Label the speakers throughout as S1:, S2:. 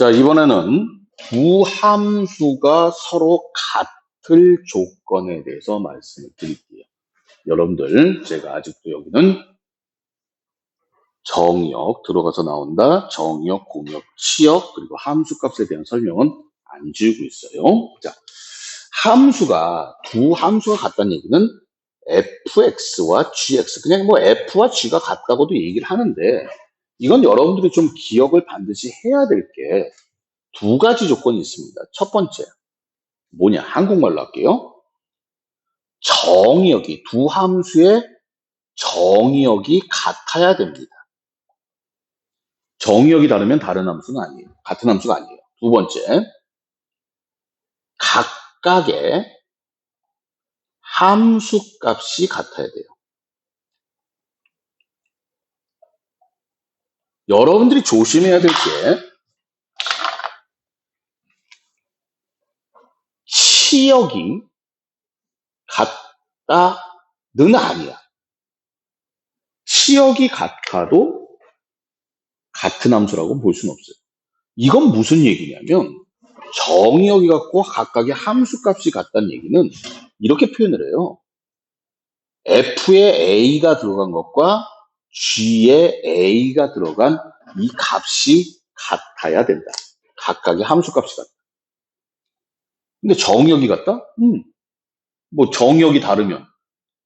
S1: 자, 이번에는 두 함수가 서로 같을 조건에 대해서 말씀을 드릴게요. 여러분들, 제가 아직도 여기는 정의역 들어가서 나온다. 정의역, 공역, 치역, 그리고 함수 값에 대한 설명은 안 지우고 있어요. 자, 함수가, 두 함수가 같다는 얘기는 fx와 gx, 그냥 뭐 f와 g가 같다고도 얘기를 하는데, 이건 여러분들이 좀 기억을 반드시 해야 될 게 두 가지 조건이 있습니다. 첫 번째, 뭐냐, 한국말로 할게요. 정의역이, 두 함수의 정의역이 같아야 됩니다. 정의역이 다르면 다른 함수는 아니에요. 같은 함수가 아니에요. 두 번째, 각각의 함수 값이 같아야 돼요. 여러분들이 조심해야 될 게, 치역이 같다는 아니야. 치역이 같아도 같은 함수라고 볼 수는 없어요. 이건 무슨 얘기냐면 정의역이 같고 각각의 함수값이 같다는 얘기는 이렇게 표현을 해요. f에 a가 들어간 것과 g에 a가 들어간 이 값이 같아야 된다. 각각의 함수값이 같다. 근데 정의역이 같다? 음. 뭐 정의역이 다르면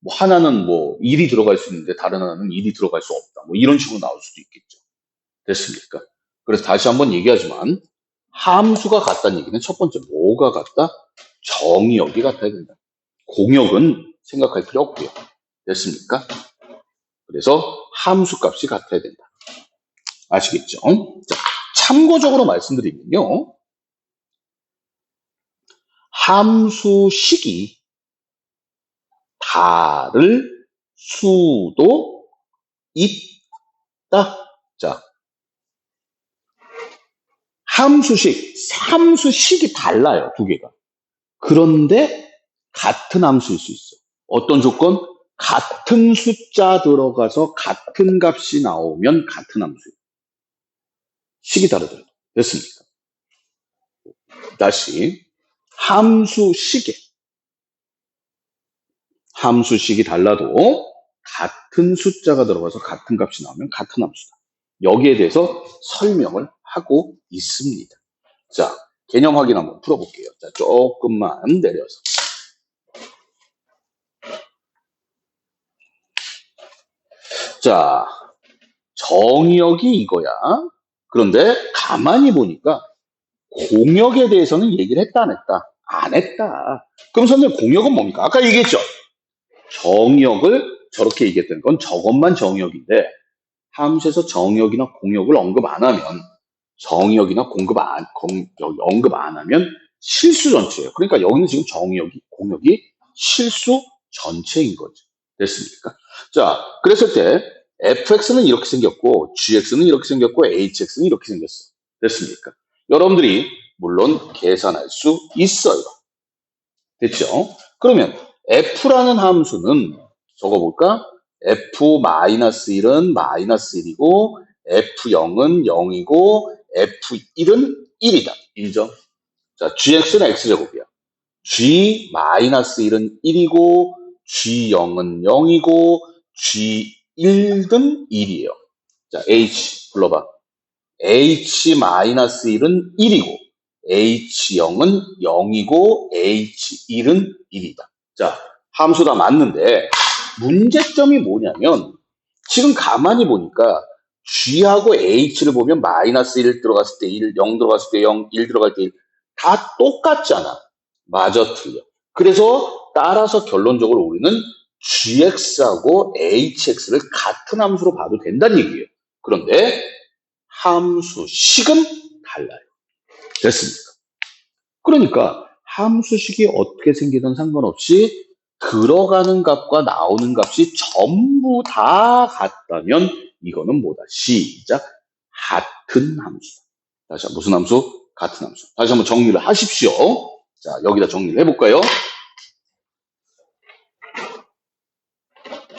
S1: 뭐 하나는 뭐 1이 들어갈 수 있는데 다른 하나는 1이 들어갈 수 없다. 뭐 이런 식으로 나올 수도 있겠죠. 됐습니까? 그래서 다시 한번 얘기하지만 함수가 같다는 얘기는 첫 번째 뭐가 같다? 정의역이 같아야 된다. 공역은 생각할 필요 없고요. 됐습니까? 그래서 함수 값이 같아야 된다. 아시겠죠? 자, 참고적으로 말씀드리면요. 함수식이 다를 수도 있다. 자, 함수식, 함수식이 달라요, 두 개가. 그런데 같은 함수일 수 있어. 어떤 조건? 같은 숫자 들어가서 같은 값이 나오면 같은 함수예요. 식이 다르더라도. 됐습니까? 다시 함수 식에 함수 식이 달라도 같은 숫자가 들어가서 같은 값이 나오면 같은 함수다. 여기에 대해서 설명을 하고 있습니다. 자, 개념 확인 한번 풀어볼게요. 자, 조금만 내려서. 자, 정의역이 이거야. 그런데 가만히 보니까 공역에 대해서는 얘기를 했다 안 했다? 안 했다. 그럼 선생님 공역은 뭡니까? 아까 얘기했죠. 정역을 저렇게 얘기했던 건 저것만 정역인데 함수에서 정역이나 공역을 언급 안 하면 정역이나 공급 안 공, 언급 안 하면 실수 전체예요. 그러니까 여기는 지금 정역이 공역이 실수 전체인 거죠. 됐습니까? 자, 그랬을 때 fx는 이렇게 생겼고 gx는 이렇게 생겼고 hx는 이렇게 생겼어. 됐습니까? 여러분들이 물론 계산할 수 있어요. 됐죠? 그러면 f라는 함수는 적어볼까? f-1은 마이너스 1이고 f0은 0이고 f1은 1이다. 1점. 자, gx는 x제곱이야. g-1은 1이고 g0은 0이고 g1은 1이에요. 자, h 불러봐. h-1은 1이고 h0은 0이고 h1은 1이다. 자, 함수 다 맞는데 문제점이 뭐냐면 지금 가만히 보니까 G하고 H를 보면 마이너스 1 들어갔을 때 1, 0 들어갔을 때 0, 1 들어갈 때 1. 다 똑같잖아. 맞아, 틀려. 그래서 따라서 결론적으로 우리는 GX하고 HX를 같은 함수로 봐도 된다는 얘기예요. 그런데 함수 식은 달라요. 됐습니까? 그러니까 함수식이 어떻게 생기든 상관없이 들어가는 값과 나오는 값이 전부 다 같다면 이거는 뭐다? 시작. 같은 함수다. 다시 무슨 함수? 같은 함수. 다시 한번 정리를 하십시오. 자, 여기다 정리를 해볼까요?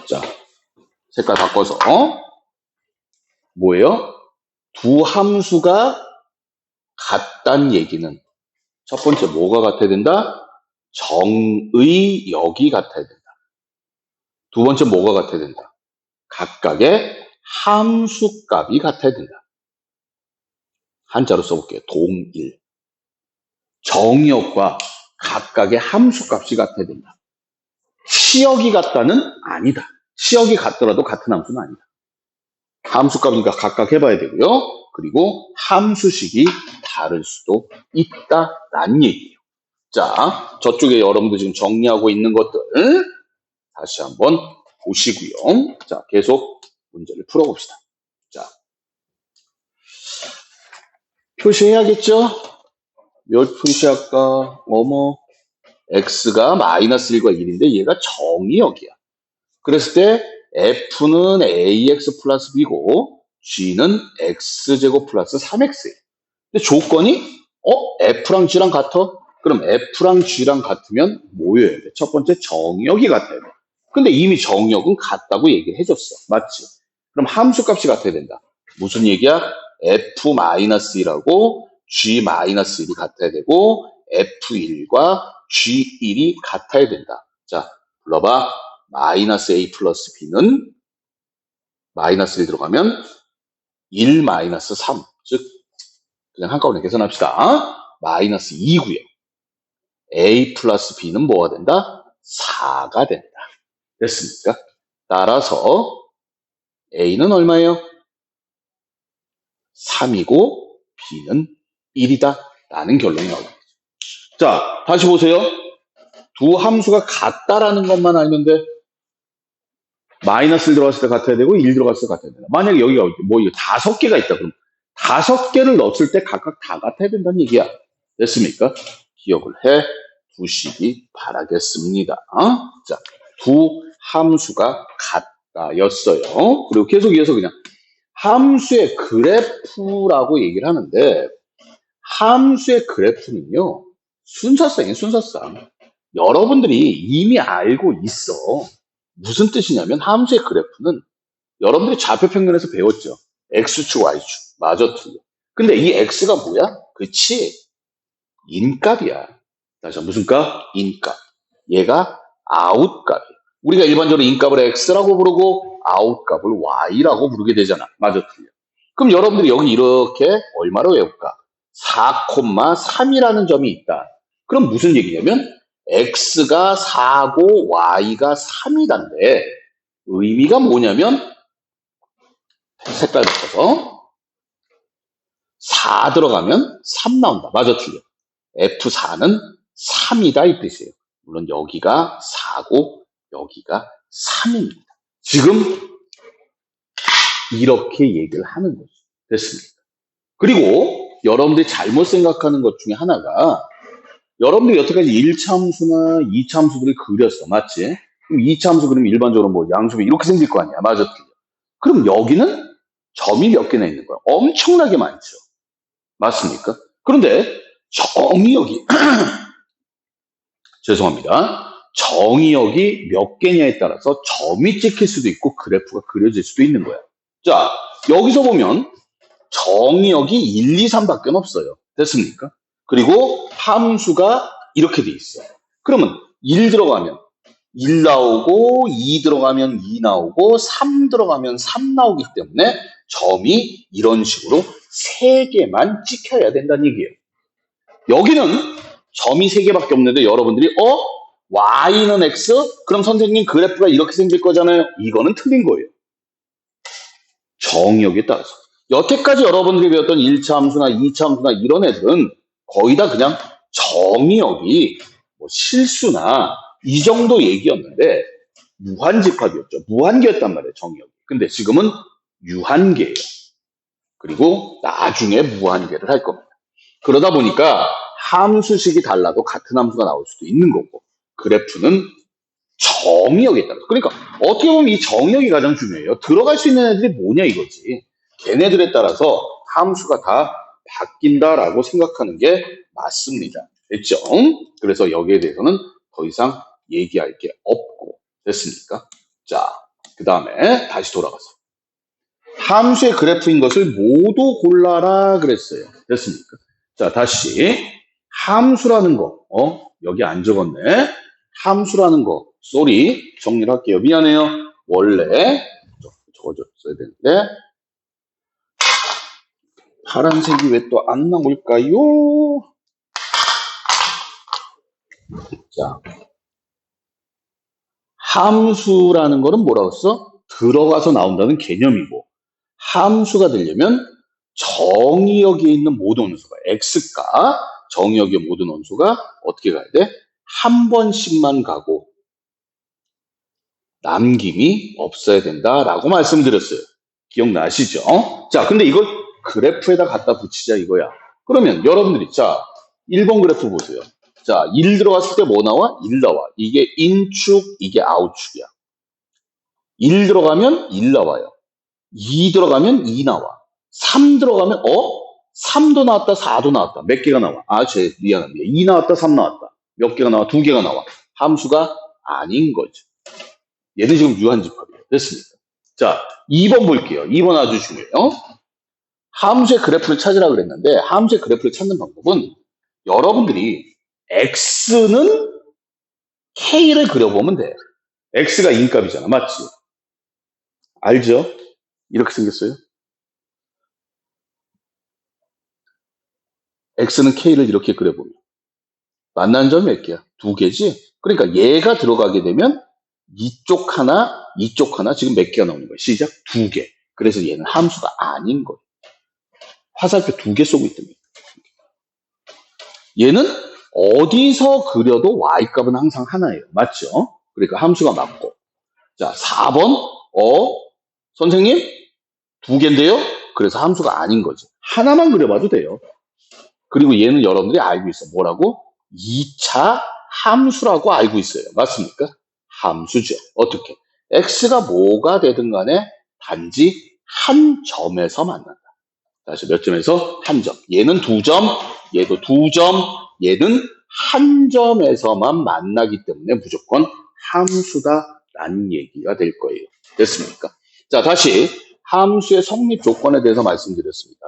S1: 자, 색깔 바꿔서. 뭐예요? 두 함수가 같단 얘기는 첫 번째 뭐가 같아야 된다? 정의역이 같아야 된다. 두 번째 뭐가 같아야 된다? 각각의 함수값이 같아야 된다. 한자로 써볼게요. 동일. 정의역과 각각의 함수값이 같아야 된다. 시역이 같다는 아니다. 시역이 같더라도 같은 함수는 아니다. 함수값이니까 각각 해봐야 되고요. 그리고 함수식이 다를 수도 있다라는 얘기예요. 자, 저쪽에 여러분들 지금 정리하고 있는 것들 다시 한번 보시고요. 자, 계속 문제를 풀어봅시다. 자, 표시해야겠죠? 몇 표시할까? 어머, x가 마이너스 1과 1인데 얘가 정의역이야. 그랬을 때 f는 ax 플러스 b고 g는 x제곱 플러스 3x예요. 근데 조건이 어? f랑 g랑 같아? 그럼 f랑 g랑 같으면 뭐여야 돼? 첫 번째 정의역이 같아야 돼. 근데 이미 정의역은 같다고 얘기를 해줬어. 맞지? 그럼 함수값이 같아야 된다. 무슨 얘기야? f-1하고 g-1이 같아야 되고 f1과 g1이 같아야 된다. 자, 불러봐. 마이너스 a 플러스 b는 마이너스 1 들어가면 1 마이너스 3. 즉, 그냥 한꺼번에 계산합시다. 마이너스 2고요. a 플러스 b는 뭐가 된다? 4가 된다. 됐습니까? 따라서 a는 얼마예요? 3이고 b는 1이다. 라는 결론이 나옵니다. 자, 다시 보세요. 두 함수가 같다라는 것만 알면 돼. 마이너스 1 들어갔을 때 같아야 되고 1 들어갔을 때 같아야 된다. 만약에 여기가 뭐 이거 다섯 개가 있다 그럼 다섯 개를 넣었을 때 각각 다 같아야 된다는 얘기야. 됐습니까? 기억을 해 두시기 바라겠습니다. 자, 두 함수가 같다였어요. 그리고 계속 이어서 그냥 함수의 그래프라고 얘기를 하는데 함수의 그래프는요 순서상이에요 순서상 여러분들이 이미 알고 있어 무슨 뜻이냐면 함수의 그래프는 여러분들이 좌표평면에서 배웠죠 x축 y축 마저 틀려 근데 이 x가 뭐야? 그치 인값이야 다시 무슨 값? 인값 얘가 아웃값이야 우리가 일반적으로 인값을 x라고 부르고 아웃값을 y라고 부르게 되잖아. 맞아, 틀려. 그럼 여러분들이 여기 이렇게 얼마로 외울까? 4,3이라는 점이 있다. 그럼 무슨 얘기냐면 x가 4고 y가 3이단데 의미가 뭐냐면 색깔 바꿔서 4 들어가면 3 나온다. 맞아, 틀려. F4는 3이다 이 뜻이에요. 물론 여기가 4고 여기가 3입니다. 지금 이렇게 얘기를 하는 거죠. 됐습니까? 그리고 여러분들이 잘못 생각하는 것 중에 하나가 여러분들이 여태까지 1차 함수나 2차 함수들을 그렸어. 맞지? 그럼 2차 함수 그리면 일반적으로 뭐 양수면 이렇게 생길 거 아니야. 맞아. 그럼 여기는 점이 몇 개나 있는 거야? 엄청나게 많죠. 맞습니까? 그런데 점이 여기 죄송합니다. 정의역이 몇 개냐에 따라서 점이 찍힐 수도 있고 그래프가 그려질 수도 있는 거야. 자, 여기서 보면 정의역이 1, 2, 3밖에 없어요. 됐습니까? 그리고 함수가 이렇게 돼 있어요. 그러면 1 들어가면 1 나오고 2 들어가면 2 나오고 3 들어가면 3 나오기 때문에 점이 이런 식으로 3개만 찍혀야 된다는 얘기예요. 여기는 점이 3개밖에 없는데 여러분들이 어? y는 x? 그럼 선생님 그래프가 이렇게 생길 거잖아요. 이거는 틀린 거예요. 정의역에 따라서. 여태까지 여러분들이 배웠던 1차 함수나 2차 함수나 이런 애들은 거의 다 그냥 정의역이 뭐 실수나 이 정도 얘기였는데 무한집합이었죠. 무한계였단 말이에요. 정의역이. 근데 지금은 유한계예요. 그리고 나중에 무한계를 할 겁니다. 그러다 보니까 함수식이 달라도 같은 함수가 나올 수도 있는 거고 그래프는 정의역에 따라. 그러니까 어떻게 보면 이 정의역이 가장 중요해요. 들어갈 수 있는 애들이 뭐냐 이거지. 걔네들에 따라서 함수가 다 바뀐다라고 생각하는 게 맞습니다. 됐죠? 그래서 여기에 대해서는 더 이상 얘기할 게 없고 됐습니까? 자, 그 다음에 다시 돌아가서 함수의 그래프인 것을 모두 골라라 그랬어요. 됐습니까? 자, 다시 함수라는 거, 어, 여기 안 적었네. 함수라는 거, 쏘리 정리를 할게요. 미안해요. 원래 적어줬어야 되는데 파란색이 왜 또 안 나올까요? 자, 함수라는 거는 뭐라고 써? 들어가서 나온다는 개념이고 함수가 되려면 정의역에 있는 모든 원소가 x가 정의역의 모든 원소가 어떻게 가야 돼? 한 번씩만 가고 남김이 없어야 된다라고 말씀드렸어요. 기억나시죠? 자, 근데 이걸 그래프에다 갖다 붙이자 이거야. 그러면 여러분들이 자, 1번 그래프 보세요. 자, 1 들어갔을 때 뭐 나와? 1 나와. 이게 인축, 이게 아웃축이야. 1 들어가면 1 나와요. 2 들어가면 2 나와. 3 들어가면 어? 3도 나왔다, 4도 나왔다. 몇 개가 나와? 아, 제 미안합니다. 2 나왔다, 3 나왔다. 몇 개가 나와? 2개가 나와. 함수가 아닌 거죠. 얘는 지금 유한집합이에요. 됐습니까? 자, 2번 볼게요. 2번 아주 중요해요. 함수의 그래프를 찾으라 그랬는데 함수의 그래프를 찾는 방법은 여러분들이 x는 k를 그려보면 돼. x가 인값이잖아. 맞지? 알죠? 이렇게 생겼어요. x는 k를 이렇게 그려보면 만난 점이 몇 개야? 두 개지? 그러니까 얘가 들어가게 되면 이쪽 하나, 이쪽 하나 지금 몇 개가 나오는 거야? 시작 두 개. 그래서 얘는 함수가 아닌 거예요. 화살표 두 개 쏘고 거예요. 얘는 어디서 그려도 y값은 항상 하나예요. 맞죠? 그러니까 함수가 맞고. 자, 4번. 어? 선생님? 두 개인데요? 그래서 함수가 아닌 거지. 하나만 그려봐도 돼요. 그리고 얘는 여러분들이 알고 있어. 뭐라고? 2차 함수라고 알고 있어요. 맞습니까? 함수죠. 어떻게? x가 뭐가 되든 간에 단지 한 점에서 만난다. 다시 몇 점에서? 한 점. 얘는 두 점, 얘도 두 점, 얘는 한 점에서만 만나기 때문에 무조건 함수다라는 얘기가 될 거예요. 됐습니까? 자, 다시 함수의 성립 조건에 대해서 말씀드렸습니다.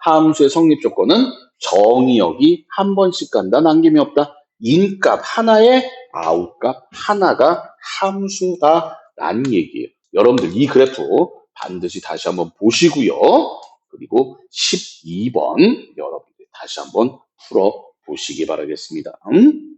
S1: 함수의 성립 조건은 정의역이 한 번씩 간다, 남김이 없다. 인값 하나에 아웃값 하나가 함수다라는 얘기예요. 여러분들 이 그래프 반드시 다시 한번 보시고요. 그리고 12번 여러분들 다시 한번 풀어 보시기 바라겠습니다. 음?